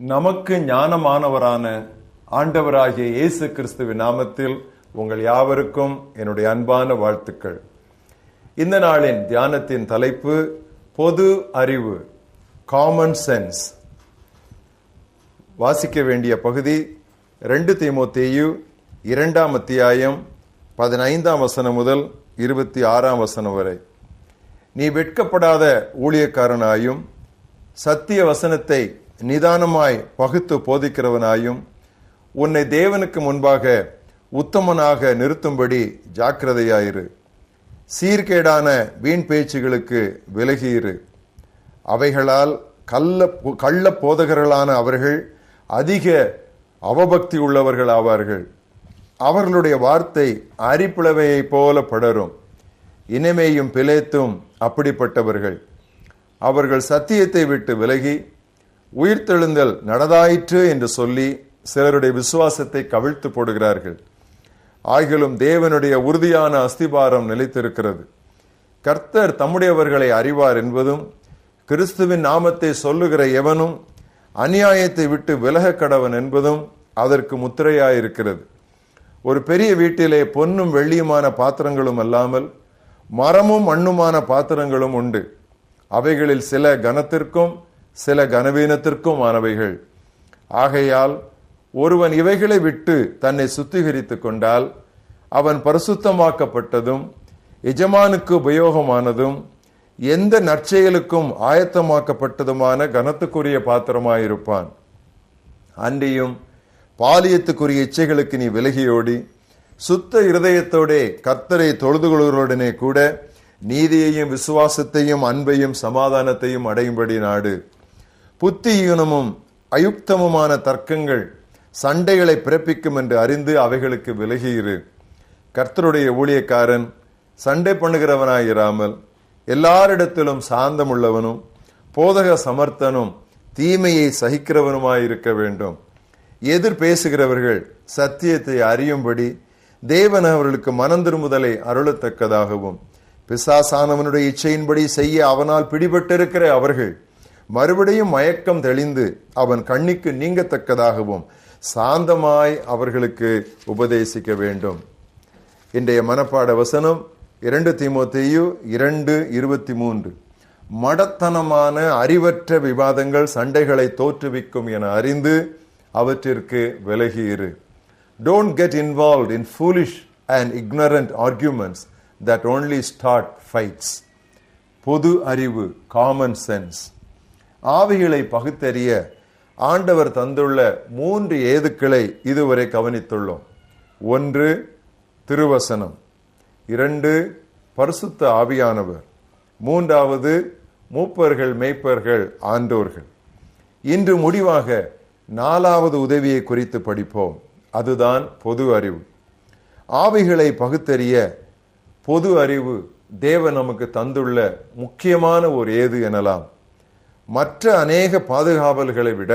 நமக்கு ஞானமானவரான ஆண்டவராகிய இயேசு கிறிஸ்துவின் நாமத்தில் உங்கள் யாவருக்கும் என்னுடைய அன்பான வாழ்த்துக்கள். இந்த நாளின் தியானத்தின் தலைப்பு பொது அறிவு காமன் சென்ஸ் வாசிக்க வேண்டிய பகுதி ரெண்டு தீமோத்தேயு இரண்டாம் அத்தியாயம் பதினைந்தாம் வசனம் முதல் இருபத்தி ஆறாம் வசனம் வரை. நீ வெட்கப்படாத ஊழியக்காரனாயும் சத்திய வசனத்தை நிதானமாய் பகுத்து போதிக்கிறவனாயும் உன்னை தேவனுக்கு முன்பாக உத்தமனாக நிறுத்தும்படி ஜாக்கிரதையாயிரு. சீர்கேடான வீண் பேச்சுகளுக்கு விலகியிரு. அவைகளால் கள்ள கள்ள போதகர்களான அவர்கள் அதிக அவபக்தி உள்ளவர்கள் ஆவார்கள். அவர்களுடைய வார்த்தை அரிப்பிளவையைப் போல படரும். இனிமேயும் பிழைத்தும் அப்படிப்பட்டவர்கள். அவர்கள் சத்தியத்தை விட்டு விலகி உயிர்த்தெழுந்தல் நடதாயிற்று என்று சொல்லி சிலருடைய விசுவாசத்தை கவிழ்த்து போடுகிறார்கள். ஆகிலும் தேவனுடைய உறுதியான அஸ்திபாரம் நிலைத்திருக்கிறது. கர்த்தர் தம்முடையவர்களை அறிவார் என்பதும் கிறிஸ்துவின் நாமத்தை சொல்லுகிற எவனும் அநியாயத்தை விட்டு விலக கடவன் என்பதும் அதற்கு முத்திரையாயிருக்கிறது. ஒரு பெரிய வீட்டிலே பொன்னும் வெள்ளியுமான பாத்திரங்களும் அல்லாமல் மரமும் மண்ணுமான பாத்திரங்களும் உண்டு. அவைகளில் சில கனத்திற்கும் சில கனவீனத்திற்கும் ஆனவைகள் ஆகையால் ஒருவன் இவைகளை விட்டு தன்னை சுத்திகரித்துக் கொண்டால் அவன் பரிசுத்தமாக்கப்பட்டதும் எஜமானுக்கு உபயோகமானதும் எந்த நற்செயலுக்கும் ஆயத்தமாக்கப்பட்டதுமான கனத்துக்குரிய பாத்திரமாயிருப்பான். அன்றியும் பாலியத்துக்குரிய இச்சைகளுக்கு நீ விலகியோடி சுத்த இருதயத்தோடே கர்த்தரை தொழுதுகொள்வர்களுடனே கூட நீதியையும் விசுவாசத்தையும் அன்பையும் சமாதானத்தையும் அடையும்படி நாடு. புத்தியீனமும் அயுக்தமுமான தர்க்கங்கள் சண்டைகளை பிறப்பிக்கும் என்று அறிந்து அவைகளுக்கு விலகியிரு. கர்த்தருடைய ஊழியக்காரன் சண்டை பண்ணுகிறவனாயிராமல் எல்லாரிடத்திலும் சாந்தமுள்ளவனும் போதக சமர்த்தனும் தீமையை சகிக்கிறவனுமாயிருக்க வேண்டும். எதிர் பேசுகிறவர்கள் சத்தியத்தை அறியும்படி தேவன் அவர்களுக்கு மனந்திருமுதலை அருளத்தக்கதாகவும் பிசாசானவனுடைய இச்சையின்படி செய்ய அவனால் பிடிபட்டிருக்கிற அவர்கள் மறுபடியும் மயக்கம் தெளிந்து அவன் கண்ணிக்கு நீங்கத்தக்கதாகவும் சாந்தமாய் அவர்களுக்கு உபதேசிக்க வேண்டும். இன்றைய மனப்பாட வசனம் இரண்டு தீமோத்தேயு இரண்டு இருபத்தி மூன்று. மடத்தனமான அறிவற்ற விவாதங்கள் சண்டைகளை தோற்றுவிக்கும் என அறிந்து அவற்றிற்கு விலகியிரு don't get involve in foolish and ignorant arguments that only start fights பொது அறிவு காமன் சென்ஸ் ஆவிகளை பகுத்தறிய ஆண்டவர் தந்துள்ள மூன்று ஏதுக்களை இதுவரை கவனித்துள்ளோம். ஒன்று திருவசனம். இரண்டு பரிசுத்த ஆவியானவர். மூன்றாவது மூப்பர்கள் மேய்ப்பர்கள் ஆண்டோர்கள். இன்று முடிவாக நாலாவது உதவியை குறித்து படிப்போம். அதுதான் பொது அறிவு. ஆவிகளை பகுத்தறிய பொது அறிவு தேவன் நமக்கு தந்துள்ள முக்கியமான ஒரு ஏது எனலாம். மற்ற அநேக பாதுகாவல்களை விட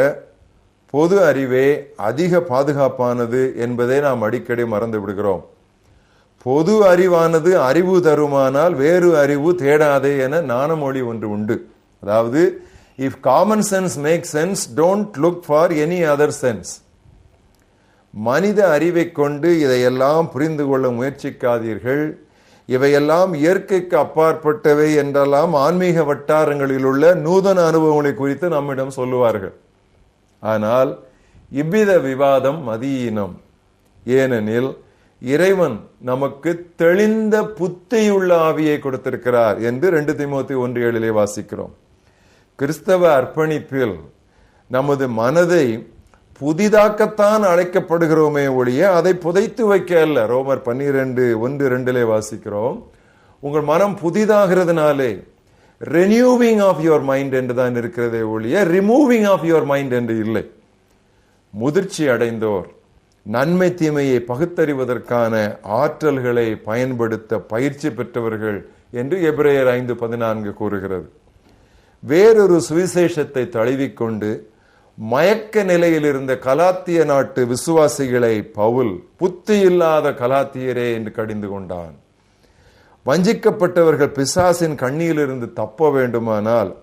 பொது அறிவே அதிக பாதுகாப்பானது என்பதை நாம் அடிக்கடி மறந்து விடுகிறோம். பொது அறிவானது அறிவு தருமானால் வேறு அறிவு தேடாதே என நாணமொழி ஒன்று உண்டு. அதாவது if common sense make sense don't look for any other sense மனித அறிவை கொண்டு இதையெல்லாம் புரிந்து கொள்ள முயற்சிக்காதீர்கள். இவையெல்லாம் இயற்கைக்கு அப்பாற்பட்டவை என்றெல்லாம் ஆன்மீக வட்டாரங்களில் உள்ள நூதன அனுபவங்களை குறித்து நம்மிடம் சொல்லுவார்கள். ஆனால் இவ்வித விவாதம் மதியீனம். ஏனெனில் இறைவன் நமக்கு தெளிந்த புத்தியுள்ள ஆவியை கொடுத்திருக்கிறார் என்று ரெண்டு திமுத்தி ஒன்று ஏழிலே வாசிக்கிறோம். கிறிஸ்தவ அர்ப்பணிப்பில் நமது மனதை புதிதாக்கத்தான் அழைக்கப்படுகிறோமே ஒழிய அதை புதைத்து வைக்க அல்ல. ரோமர் பன்னிரெண்டு ஒன்று ரெண்டிலே வாசிக்கிறோம். உங்கள் மனம் புதிதாகிறதுனாலே ரெனியூவிங் ஆஃப் யுவர் மைண்ட் என்று தான் இருக்கிறதே ஒழிய ரிமூவிங் ஆஃப் யுவர் மைண்ட் என்று இல்லை. முதிர்ச்சி அடைந்தோர் நன்மை தீமையை பகுத்தறிவதற்கான ஆற்றல்களை பயன்படுத்த பயிற்சி பெற்றவர்கள் என்று எபிரேயர் ஐந்து பதினான்கு கூறுகிறது. வேறொரு சுவிசேஷத்தை தழுவிக்கொண்டு மயக்க நிலையில் இருந்த கலாத்திய நாட்டு விசுவாசிகளை பவுல் புத்தி இல்லாத கலாத்தியரே என்று கடிந்து கொண்டான். வஞ்சிக்கப்பட்டவர்கள் பிசாசின் கண்ணியிலிருந்து தப்ப வேண்டுமானால்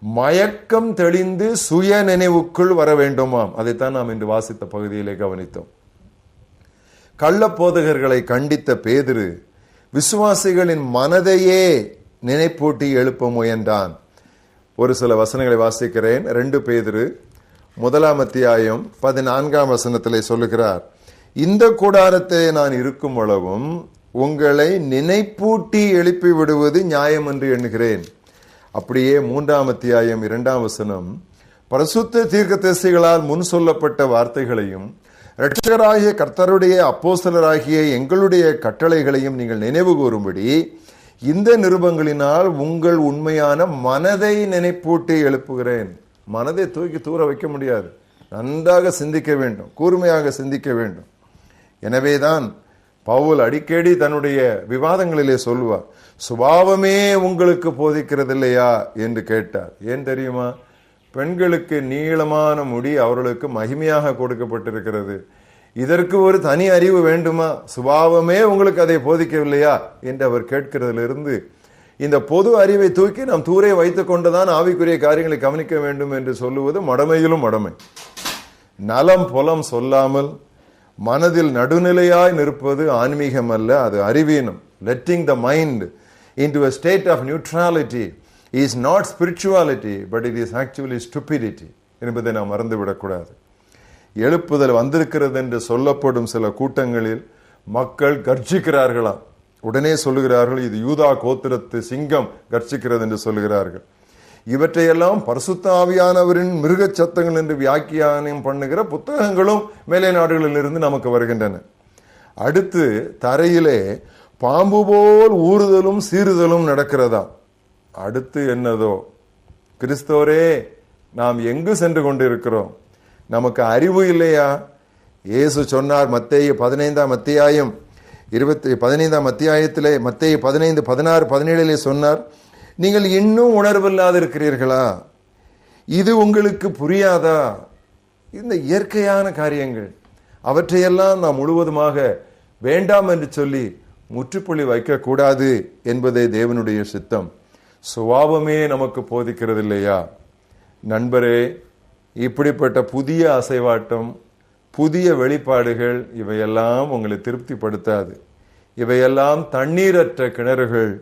மயக்கம் தெளிந்து சுய நினைவுக்குள் வர வேண்டுமாம். அதைத்தான் நாம் இன்று வாசித்த பகுதியிலே கவனித்தோம். கள்ளப்போதகர்களை கண்டித்த பேதிரு விசுவாசிகளின் மனதையே நினைப்பூட்டி எழுப்ப முயன்றான். ஒரு சில வசனங்களை வாசிக்கிறேன். ரெண்டு பேதிரு முதலாம் அத்தியாயம் பதினான்காம் வசனத்திலே சொல்லுகிறார் இந்த கூடாரத்தை நான் இருக்கும் அளவும் உங்களை நினைப்பூட்டி எழுப்பி விடுவது நியாயம் என்று எண்ணுகிறேன். அப்படியே மூன்றாம் அத்தியாயம் இரண்டாம் வசனம் பரிசுத்த தீர்க்கதரிசிகளால் முன் சொல்லப்பட்ட வார்த்தைகளையும் இரட்சகராகிய கர்த்தருடைய அப்போஸ்தலராகிய எங்களுடைய கட்டளைகளையும் நீங்கள் நினைவு கூறும்படி இந்த நிருபங்களினால் உங்கள் உண்மையான மனதை நினைப்பூட்டி எழுப்புகிறேன். மனதை தூக்கி தூர வைக்க முடியாது. நன்றாக சிந்திக்க வேண்டும். கூர்மையாக சிந்திக்க வேண்டும். எனவேதான் பவுல் அடிக்கடி தன்னுடைய விவாதங்களிலே சொல்லுவார் சுபாவமே உங்களுக்கு போதிக்கிறது இல்லையா என்று கேட்டார். ஏன் தெரியுமா? பெண்களுக்கு நீளமான முடி அவர்களுக்கு மகிமையாக கொடுக்கப்பட்டிருக்கிறது. இதற்கு ஒரு தனி அறிவு வேண்டுமா? சுபாவமே உங்களுக்கு அதை போதிக்கவில்லையா? என்று அவர் கேட்கிறதிலிருந்து இந்த பொது அறிவை தூக்கி நாம் தூரே வைத்துக் கொண்டுதான் ஆவிக்குரிய காரியங்களை கவனிக்க வேண்டும் என்று சொல்லுவது மடமையிலும் மடமை. நலம் புலம் சொல்லாமல் மனதில் நடுநிலையாய் நிற்பது ஆன்மீகம் அல்ல அது அறிவீனம். Letting the mind into a state of neutrality is not spirituality but it is actually stupidity என்பதை நாம் மறந்துவிடக்கூடாது எழுப்புதல் வந்திருக்கிறது என்று சொல்லப்படும் சில கூட்டங்களில் மக்கள் கர்ஜிக்கிறார்களாம். உடனே சொல்லுகிறார்கள் இது யூதா கோத்திரத்து சிங்கம் கர்ச்சிக்கிறது என்று சொல்லுகிறார்கள். இவற்றையெல்லாம் பரிசுத்தாவியானவரின் மிருகச் சத்தங்கள் என்று வியாக்கியானம் பண்ணுகிற புத்தகங்களும் மேலை நாடுகளில் இருந்து நமக்கு வருகின்றன. அடுத்து தரையிலே பாம்பு போல் ஊறுதலும் சீறுதலும் நடக்கிறதா? அடுத்து என்னதோ? கிறிஸ்தவரே நாம் எங்கு சென்று கொண்டிருக்கிறோம்? நமக்கு அறிவு இல்லையா? இயேசு சொன்னார் மத்திய பதினைந்தாம் அத்தியாயம் இருபத்தி பதினைந்தாம் அத்தியாயத்திலே மத்திய பதினைந்து பதினாறு பதினேழிலே சொன்னார் நீங்கள் இன்னும் உணர்வில்லாது இருக்கிறீர்களா? இது உங்களுக்கு புரியாதா? இந்த இயற்கையான காரியங்கள் அவற்றையெல்லாம் நாம் முழுவதுமாக வேண்டாம் என்று சொல்லி முற்றுப்புள்ளி வைக்கக்கூடாது என்பதே தேவனுடைய சித்தம். சுவாபமே நமக்கு போதிக்கிறது இல்லையா நண்பரே இப்படிப்பட்ட புதிய அசைவாட்டம் புதிய வெளிப்பாடுகள் இவையெல்லாம் உங்களை திருப்திப்படுத்தாது. இவையெல்லாம் தண்ணீரற்ற கிணறுகள்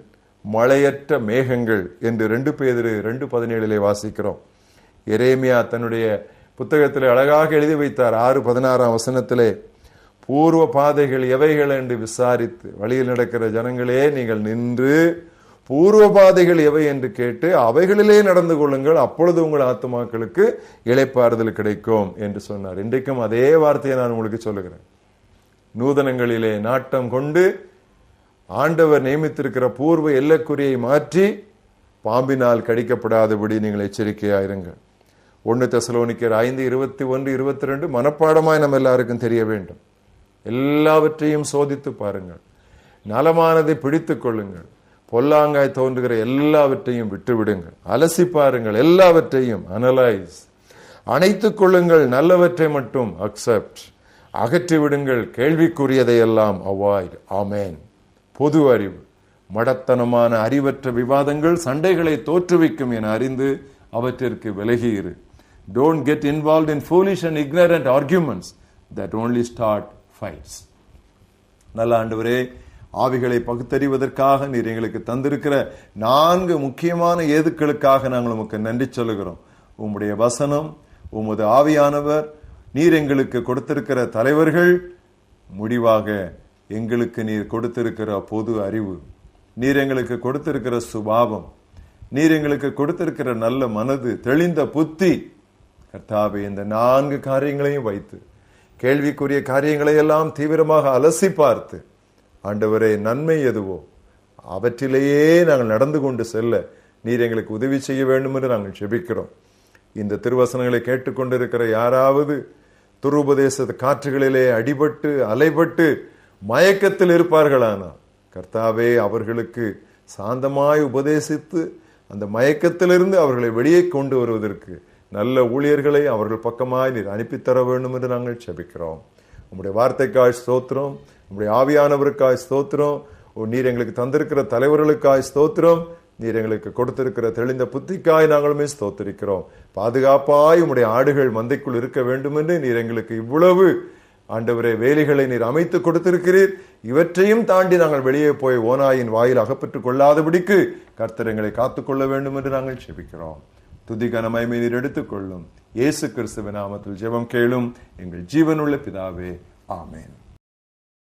மழையற்ற மேகங்கள் என்று ரெண்டு பேர் ரெண்டு பதினேழிலே வாசிக்கிறோம். எரேமியா தன்னுடைய புத்தகத்தில் அழகாக எழுதி வைத்தார் ஆறு பதினாறாம் வசனத்திலே பூர்வ பாதைகள் எவைகள்? என்று விசாரித்து வழியில் நடக்கிற ஜனங்களே நீங்கள் நின்று பூர்வ பாதைகள் எவை என்று கேட்டு அவைகளிலே நடந்து கொள்ளுங்கள். அப்பொழுது உங்கள் ஆத்மாக்களுக்கு இழைப்பாறுதல் கிடைக்கும் என்று சொன்னார். இன்றைக்கும் அதே வார்த்தையை நான் உங்களுக்கு சொல்லுகிறேன். நூதனங்களிலே நாட்டம் கொண்டு ஆண்டவர் நியமித்திருக்கிற பூர்வ எல்லைக்குறியை மாற்றி பாம்பினால் கடிக்கப்படாதபடி நீங்கள் எச்சரிக்கையாயிருங்கள். ஒன்று தெசலோனிக்கர் ஐந்து இருபத்தி ஒன்று இருபத்தி ரெண்டு மனப்பாடமாய் நம்ம எல்லாருக்கும் தெரிய வேண்டும். எல்லாவற்றையும் சோதித்து பாருங்கள். நலமானதை பிடித்துக் கொள்ளுங்கள். பொல்லாங்காய் தோன்றுகிற எல்லாவற்றையும் விட்டுவிடுங்கள். அலசி பாருங்கள் எல்லாவற்றையும் அனலைஸ் அணைத்துக் கொள்ளுங்கள் நல்லவற்றை மட்டும் அக்செப்ட் அகற்றி விடுங்கள் கேள்விக்குரியதையெல்லாம் அவாய்ட் ஆமேன். பொது அறிவு. மடத்தனமான அறிவற்ற விவாதங்கள் சண்டைகளை தோற்றுவிக்கும் என அறிந்து அவற்றிற்கு விலகியிரு don't get involve in foolish and ignorant arguments that only start fights நல்ல ஆண்டவரே ஆவிகளை பகுத்தறிவதற்காக நீர் எங்களுக்கு தந்திருக்கிற நான்கு முக்கியமான ஏதுக்களுக்காக நாங்கள் உமக்கு நன்றி சொல்லுகிறோம். உம்முடைய வசனம் உமது ஆவியானவர் நீர் எங்களுக்கு கொடுத்திருக்கிற தலைவர்கள் முடிவாக எங்களுக்கு நீர் கொடுத்திருக்கிற பொது அறிவு நீர் எங்களுக்கு கொடுத்திருக்கிற சுபாவம் நீர் எங்களுக்கு கொடுத்திருக்கிற நல்ல மனது தெளிந்த புத்தி. கர்த்தாவை இந்த நான்கு காரியங்களையும் வைத்து கேள்விக்குரிய காரியங்களை எல்லாம் தீவிரமாக அலசி பார்த்து ஆண்டவரே நன்மை எதுவோ? அவற்றிலேயே நாங்கள் நடந்து கொண்டு செல்ல நீர் எங்களுக்கு உதவி செய்ய வேண்டும் என்று நாங்கள் செபிக்கிறோம் இந்த திருவசனங்களை கேட்டுக்கொண்டிருக்கிற யாராவது துருபதேச காற்றுகளிலே அடிபட்டு அலைபட்டு மயக்கத்தில் இருப்பார்களானா? கர்த்தாவே அவர்களுக்கு சாந்தமாய் உபதேசித்து அந்த மயக்கத்திலிருந்து அவர்களை வெளியே கொண்டு வருவதற்கு நல்ல ஊழியர்களை அவர்கள் பக்கமாய் நீர் அனுப்பித்தர வேண்டும் என்று நாங்கள் செபிக்கிறோம் உங்களுடைய வார்த்தைக்காய் ஸ்தோத்திரம். உங்களுடைய ஆவியானவருக்காய் ஸ்தோத்திரம். நீர் எங்களுக்கு தந்திருக்கிற தலைவர்களுக்காய் ஸ்தோத்திரம். நீர் எங்களுக்கு கொடுத்திருக்கிற தெளிந்த புத்திக்காய் நாங்களுமே ஸ்தோத்திருக்கிறோம். பாதுகாப்பாய் உம்முடைய ஆடுகள் மந்தைக்குள் இருக்க வேண்டும் என்று நீர் எங்களுக்கு இவ்வளவு ஆண்டவரே வேலைகளை நீர் அமைத்து கொடுத்திருக்கிறீர். இவற்றையும் தாண்டி நாங்கள் வெளியே போய் ஓனாயின் வாயில் அகப்பட்டுக் கொள்ளாதபடிக்கு கர்த்தர் எங்களை காத்துக்கொள்ள வேண்டும் என்று நாங்கள் செபிக்கிறோம். துதி கனமயமை நீர் எடுத்துக்கொள்ளும். இயேசு கிறிஸ்துவ நாமத்தில் ஜெபம் கேளும். எங்கள் ஜீவனுள்ள பிதாவே ஆமேன்.